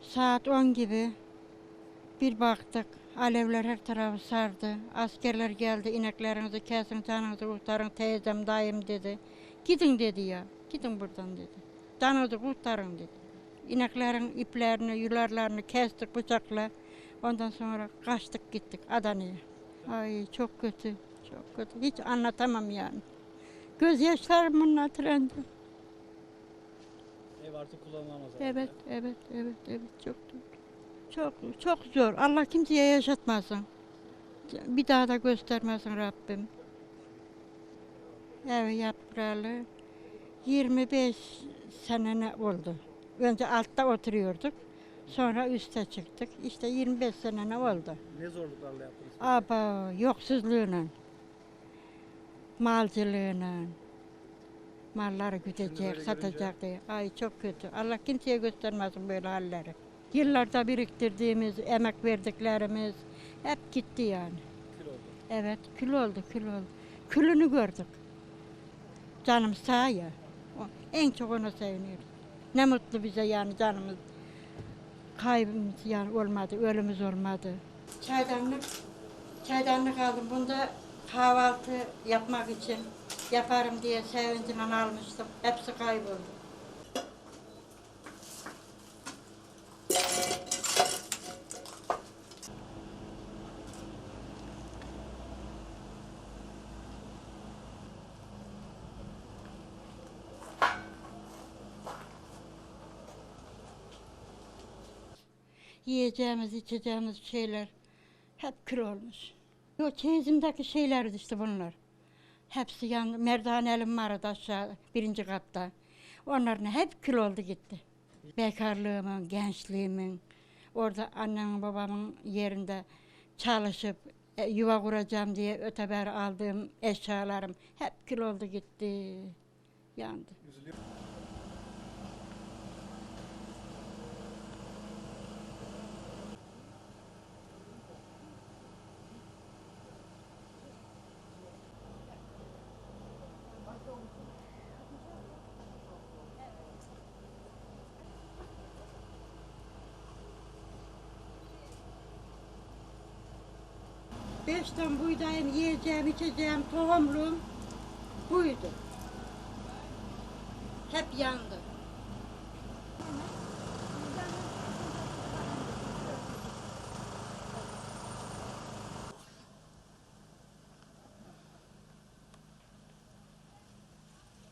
Saat 10 gibi bir baktık. Alevler her tarafı sardı. Askerler geldi. ineklerinizi kesin, canınızı kurtarın. Teyzem, dayım dedi. Gidin dedi ya. Gidin buradan dedi. Canınızı kurtarın dedi. İneklerin iplerini, yularlarını kestik bıçakla. Ondan sonra kaçtık gittik Adana'ya. Ay çok kötü. Çok kötü. Hiç anlatamam yani. Gözyaşlarımla trendi. Ev artık kullanılamaz. herhalde. Evet, evet, evet, evet. Çok. Çok, çok zor. Allah kimseye yaşatmasın. Bir daha da göstermesin Rabbim. Ev yapralı 25 sene ne oldu. Önce altta oturuyorduk. Sonra üste çıktık. İşte 25 sene ne oldu. Ne zorluklarla yaptınız? Aba yoksulluğuyla, malcılığıyla, malları güdecek, satacak diye. Ay çok kötü. Allah kimseye göstermesin böyle halleri. Yıllarda biriktirdiğimiz, emek verdiklerimiz hep gitti yani. Kül oldu. Evet, kül oldu, kül oldu. Külünü gördük. Canım sağ ya. En çok ona seviniyoruz. Ne mutlu bize yani canımız. Kaybımız yani olmadı, ölümümüz olmadı. Çaydanlık, çaydanlık aldım. Bunda kahvaltı yapmak için yaparım diye sevinciyle almıştım. Hepsi kayboldu. Yiyeceğimiz, içeceğimiz şeyler hep kül olmuş. O çeyizimdeki şeylerdi işte bunlar. Hepsi yan, merdanelim vardı aşağı birinci katta. Onların hep kül oldu gitti. Bekarlığımın, gençliğimin, orada annemin babamın yerinde çalışıp e, yuva kuracağım diye öteber aldığım eşyalarım hep kül oldu gitti. Yandı. Beş ton buğdayım, yiyeceğim, içeceğim, tohumluğum buydu. Hep yandı.